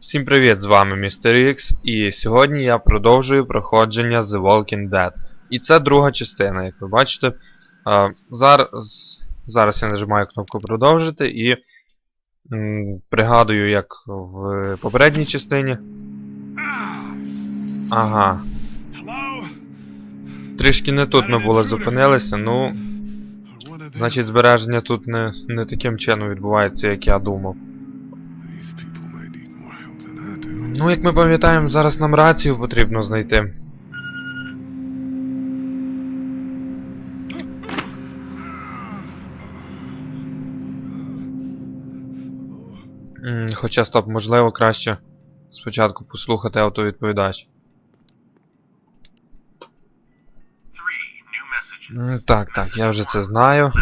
Всім привіт, з вами Містер Ікс, і сьогодні я продовжую проходження The Walking Dead. І це друга частина, як ви бачите. Зараз, зараз я нажимаю кнопку продовжити і пригадую, як в попередній частині. Ага. Трішки не тут ми були зупинилися, ну, значить збереження тут не, не таким чином відбувається, як я думав. Ну, як ми пам'ятаємо, зараз нам рацію потрібно знайти. Хоча стоп, можливо, краще спочатку послухати автовідповідач. Так, так, я вже це знаю.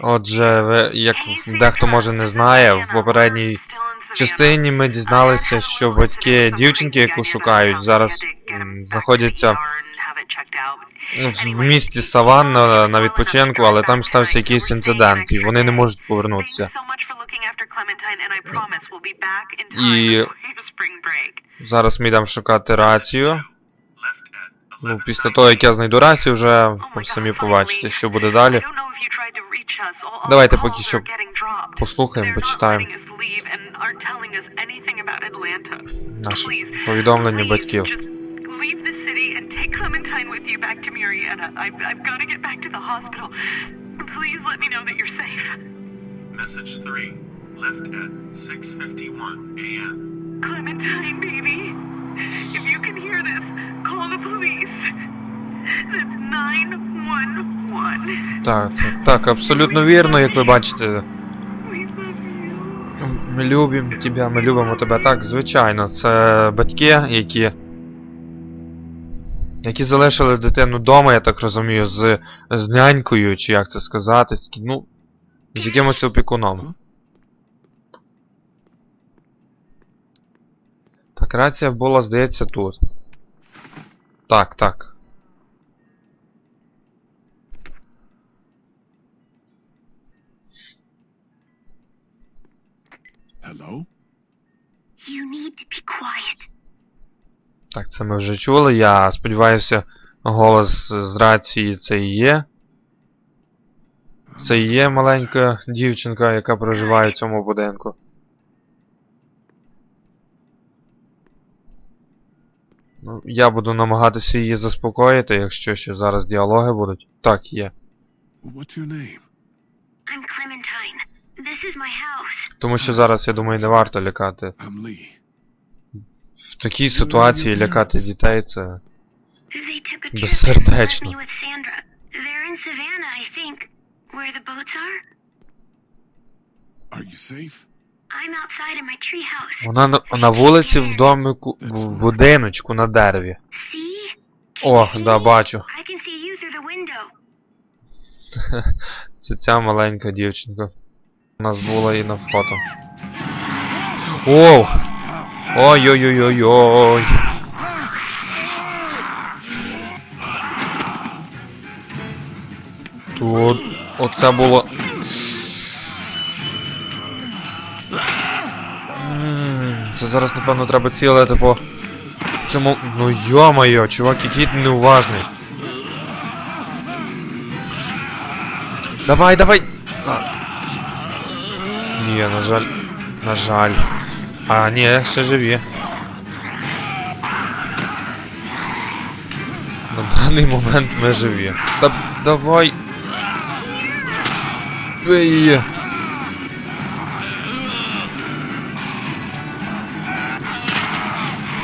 Отже, як дехто може не знає, в попередній частині ми дізналися, що батьки дівчинки, яку шукають, зараз знаходяться в- місті Саванна на відпочинку, але там стався якийсь інцидент, і вони не можуть повернутися. І зараз ми йдемо шукати рацію. Ну, після того, як я знайду рацію, вже самі побачите, що буде далі. Давайте поки що Послухаємо, почитаємо наше наше повідомлення батьків. Leave the city and take Clementine with you back to Murrieta. I've, I've got to get back to the hospital. Please let me know that you're safe. Message 3. Left at 6.51 a.m. Clementine, baby. If you can hear this, call the police. That's 911. Так, так, так, абсолютно вірно, як ви бачите. Ми любимо тебе, ми любимо тебе. Так, звичайно, це батьки, які. Які залишили дитину вдома, я так розумію, з, з нянькою, чи як це сказати, ну, з якимось опікуном. Так, рація була, здається, тут. Так, так. Hello? You need to be quiet. Так, це ми вже чули. Я сподіваюся, голос з рації це і є. Це і є маленька дівчинка, яка проживає в цьому будинку. Ну, я буду намагатися її заспокоїти, якщо ще зараз діалоги будуть. Так, є. What's your name? I'm Clementine. This is my house. Тому що зараз, я думаю, не варто лякати. I'm Lee. В такій ситуації лякати дітей це. They took a trip Безсердечно. and left me with Sandra. They're in Savannah, I think. Where the boats are? Are you safe? I'm outside in my treehouse. Вона на, на вулиці в домику, в будиночку на дереві. See? Can О, you see да, бачу. I can see you through the window. Це ця маленька дівчинка. У нас була і на фото. Оу! Ой-ой-ой-ой-ой! Тут. Оце було. Це зараз, напевно, треба цілити по цьому. Ну йо-моє, чувак, який неуважний. Давай, давай! А. Ні, на жаль. На жаль. А, ні, ще живі. На даний момент ми живі. Да, давай. Бий її.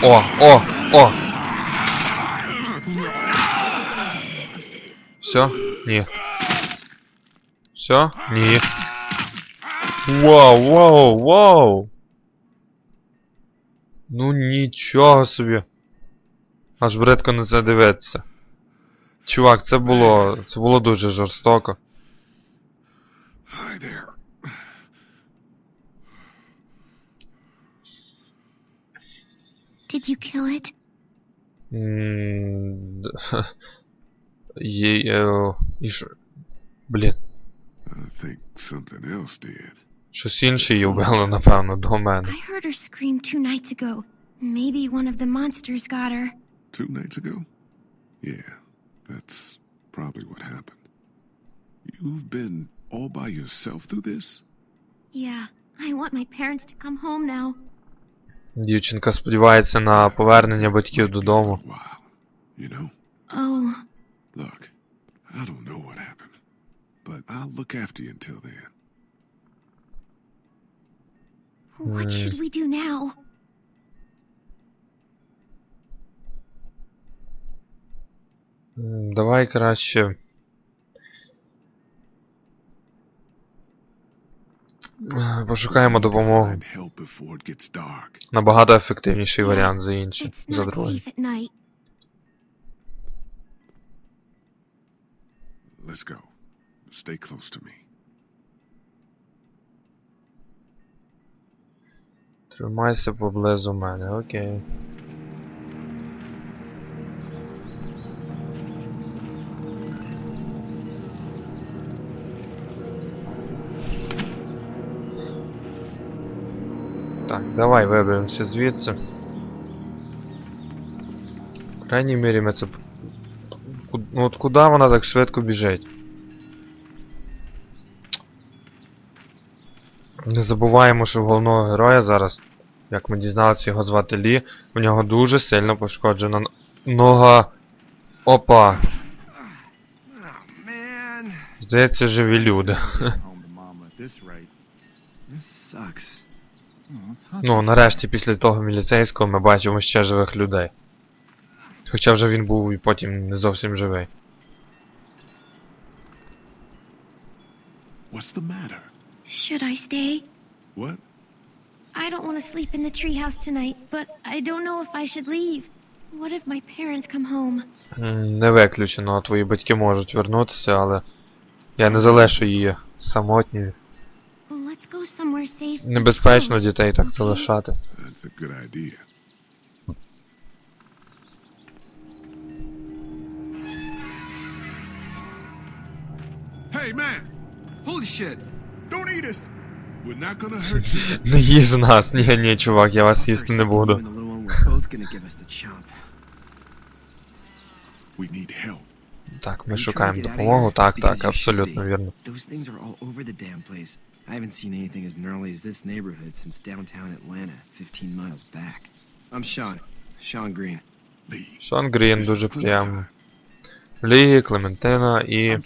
О, о, о! Все? Ні. Все? Ні. Вау, вау, вау! Ну нічого собі. Аж бридко на це дивитися. Чувак, це було. Це було дуже жорстоко. Did you kill it? Е, що? Блін. I think something else did. Щось інше її вбило, напевно, до мене. I heard her scream two nights ago. Maybe one of the monsters got her. Two nights ago? Yeah, that's probably what happened. You've been all by yourself through this? Yeah, I want my parents to come home now. Дівчинка сподівається на повернення батьків додому. Wow. You know, Oh, look, I don't know what happened, but I'll look after you until then. What should we do now? Давай краще. Е, Пошукаємо допомогу. Набагато ефективніший варіант за. It's За другий. Let's go. Stay close to me. Тримайся поблизу мене, окей. Так, давай виберемося звідси. В крайній мірі ми це. Ну от куди вона так швидко біжить? Не забуваємо, що головного героя зараз, як ми дізналися, його звати Лі, у нього дуже сильно пошкоджена нога. Опа! Здається, живі люди. Ну, нарешті, після того міліцейського ми бачимо ще живих людей. Хоча вже він був і потім не зовсім живий. What's the matter? Should I stay? What? I don't want to sleep in the treehouse tonight, but I don't know if I should leave. What if my parents come home? Не виключено, твої батьки можуть вернутися, але я не залишу її самотньою. Let's go somewhere safe. Небезпечно дітей так залишати. That's a good idea. Hey, man! Holy shit. Не їж нас, ні, ні, чувак, я вас їсти не буду. Так, ми шукаємо допомогу. Так, так, абсолютно вірно. I haven't seen anything as gnarly as this neighborhood since downtown Atlanta, 15 miles back. I'm Sean. Sean Green. Грін, this дуже. Clementine. Лі, Клементина і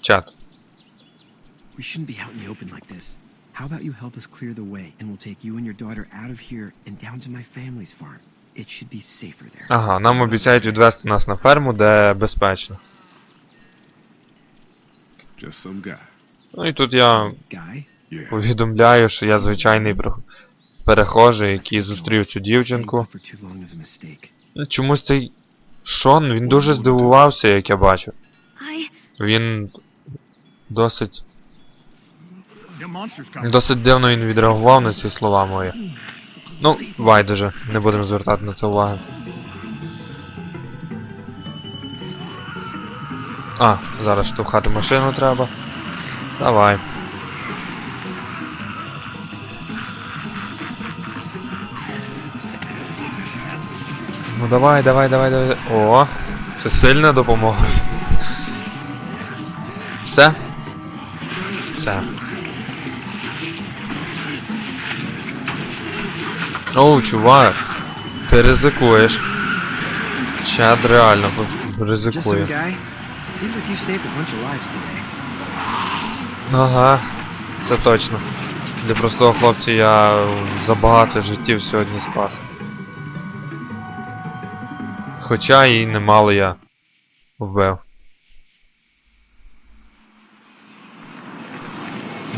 чат. We shouldn't be out in the open like this. How about you help us clear the way, and we'll take you and your daughter out of here and down to my family's farm. It should be safer there. Ага, нам обіцяють відвести нас на ферму, де безпечно. Just some guy. Ну і тут я Guy? Повідомляю, що я звичайний про- перехожий, який зустрів цю дівчинку. For too long is a mistake. Ну, Чомусь цей Шон, він дуже здивувався, як я бачу. I Він досить. Досить дивно він відреагував на ці слова мої. Ну, байдуже, не будемо звертати на це уваги. А, зараз штовхати машину треба. Давай. Ну давай, давай, давай, давай. О, це сильна допомога. Все? Все. Оу, чувак. Ти ризикуєш. Чад реально ризикує. Ага, це точно. Для простого хлопця я забагато життів сьогодні спас. Хоча і немало я вбив.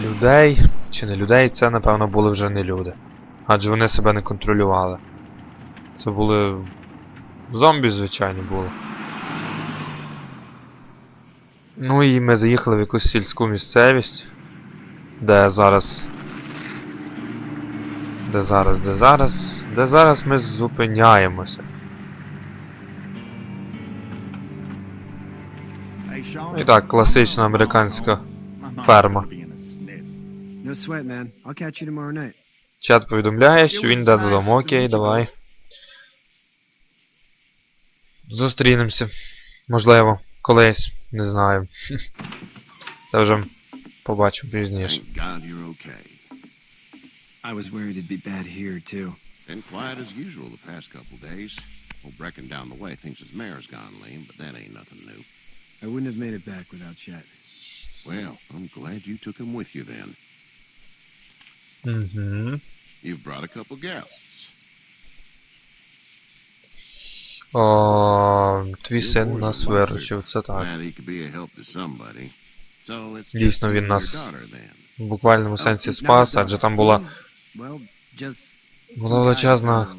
Людей чи не людей, це напевно були вже не люди. Адже вони себе не контролювали. Це були. Зомбі, звичайно, були. Ну і ми заїхали в якусь сільську місцевість. Де зараз. Де зараз, де зараз. Де зараз ми зупиняємося. І так, класична американська ферма. No sweat, man. I'll catch you tomorrow night. Чат повідомляє, що він йде додому. Окей, давай. Зустрінемося. Можливо, колись. Не знаю. Це вже побачимо пізніше. I was worried it'd be bad here, too. Been quiet as usual the past couple days. Old Brecken down the way thinks his mare's gone lame, but that ain't nothing new. I wouldn't have made it back without Chet. Well, I'm glad you took him with you then. Угу. You've brought a couple guests. О, твій син нас виручив, це так. Glad he could be a help to somebody. So it's Дійсно, він нас. В буквальному сенсі спас, адже там була Well, just була величезна,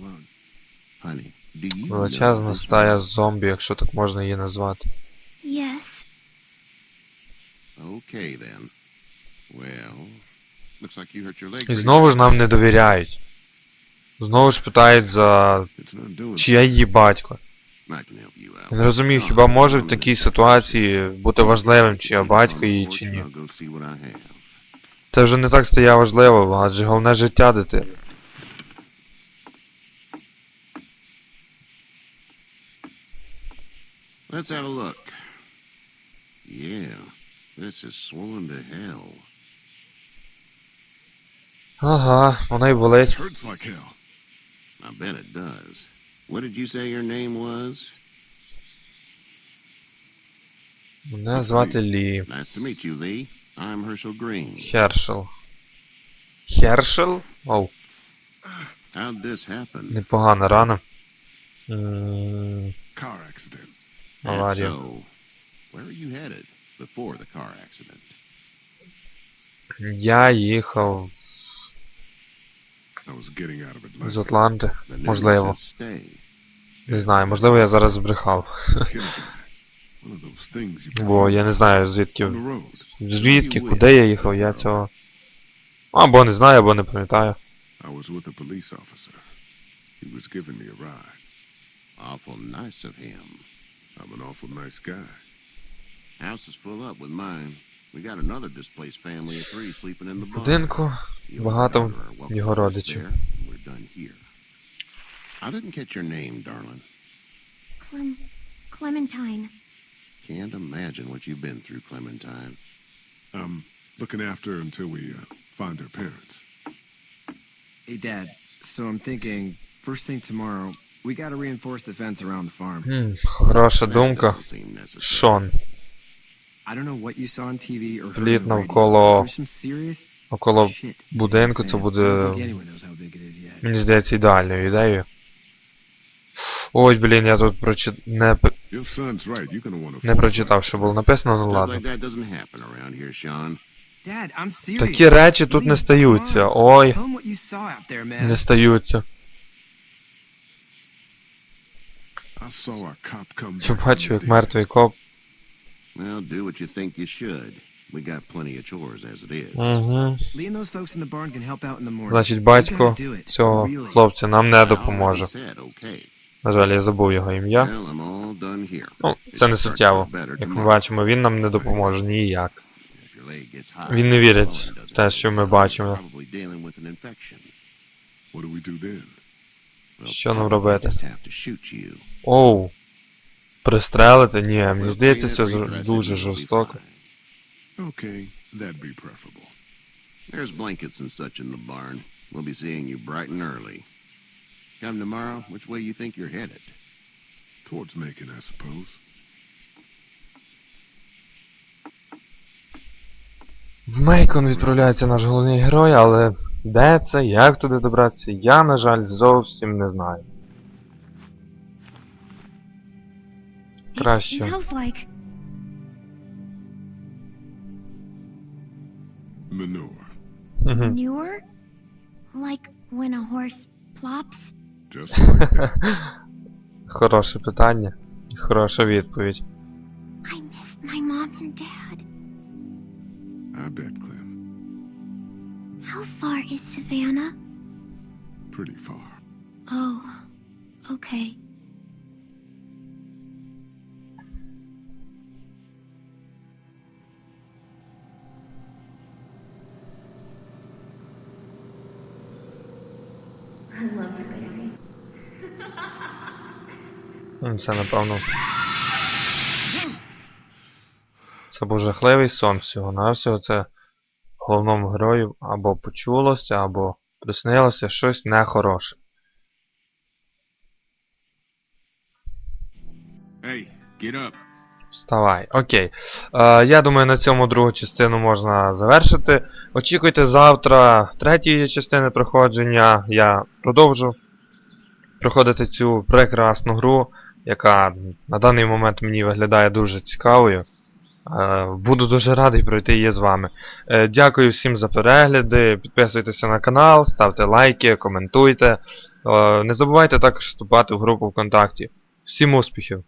Honey, do you know величезна стая зомбі, якщо так можна її назвати. Yes. Okay then. Well, І знову ж нам не довіряють. Знову ж питають за чия її батько. Я не розумію, хіба може в такій ситуації бути важливим, чия батько її чи ні. Це вже не так стає важливо, адже головне життя дитини. Let's have a look. Yeah, this is swollen to hell. Ага, вона й болить. Hurts like hell. I bet it does. What did you say your name was? Мене звати Лі. Nice to meet you, Lee. I'm Herschel Green. Хершел. Хершел? Оу, How'd this happen? непогана рана. М, Car accident. And Аварія. so, where are you headed before the car accident? Я їхав I was getting out of Atlanta. З Атланти. Можливо. Не знаю, можливо, я зараз збрехав. Бо я не знаю, звідки. Звідки, куди я їхав, я цього. Або не знаю, або не пам'ятаю. Awful nice of him. I'm an awful nice guy. House is full up with mine. We got another displaced family of three sleeping in the barn. будинку You and багато your daughter are welcome його to us родичів. there, and We're done here. I didn't catch your name, darling. Clem- Clementine. Can't imagine what you've been through, Clementine. I'm looking after her until we uh, find her parents. Hey, Dad. So I'm thinking, first thing tomorrow, we gotta reinforce the fence around the farm. Хм, хороша That думка. doesn't seem necessary. Шон. I don't know what you saw on TV or heard Пліт on the radio, навколо- but there's some serious Около shit будинку це буде, fan. I don't think anyone knows how big it is yet. мені здається, ідеальною ідеєю. Ось, блін, я тут прочит... не, не прочитав, що було написано, ну ладно. Такі речі тут не стаються. Ой, не стаються. Бачив, the як мертвий коп. Well, do what you think you should. We got plenty of chores as it is. Угу. Lee and those folks in the barn can help out in the morning. Значить, батько цього Really. хлопця нам не допоможе. На жаль, я забув його ім'я. Ну, це не суттєво. Як ми бачимо, він нам не допоможе ніяк. Він не вірить в те, що ми бачимо. Що нам робити? Оу. Пристрелити? Ні, мені здається, це дуже жорстоко. Okay, that'd be preferable. There's blankets and such in the barn. We'll be seeing you bright and early. Come tomorrow, which way you think you're headed? Towards Macon, I suppose. В Мейкон відправляється наш головний герой, але де це, як туди добратися, я, на жаль, зовсім не знаю. It Краще. smells like Manure. Мгм. manure? Like when a horse plops? Just like that. Хороше питання. і Хороша відповідь. I miss my mom and dad. I bet, Clem. How far is Savannah? Pretty far. Oh, okay. Це напевно. Це був жахливий сон всього навсього. Це головному герою або почулося, або приснилося щось нехороше. Hey, get up. Вставай. Окей. Е, я думаю, на цьому другу частину можна завершити. Очікуйте завтра третьої частини проходження. Я продовжу проходити цю прекрасну гру, яка на даний момент мені виглядає дуже цікавою. Е, буду дуже радий пройти її з вами. Е, дякую всім за перегляди. Підписуйтеся на канал, ставте лайки, коментуйте. Е, не забувайте також вступати в групу ВКонтакті. Всім успіхів!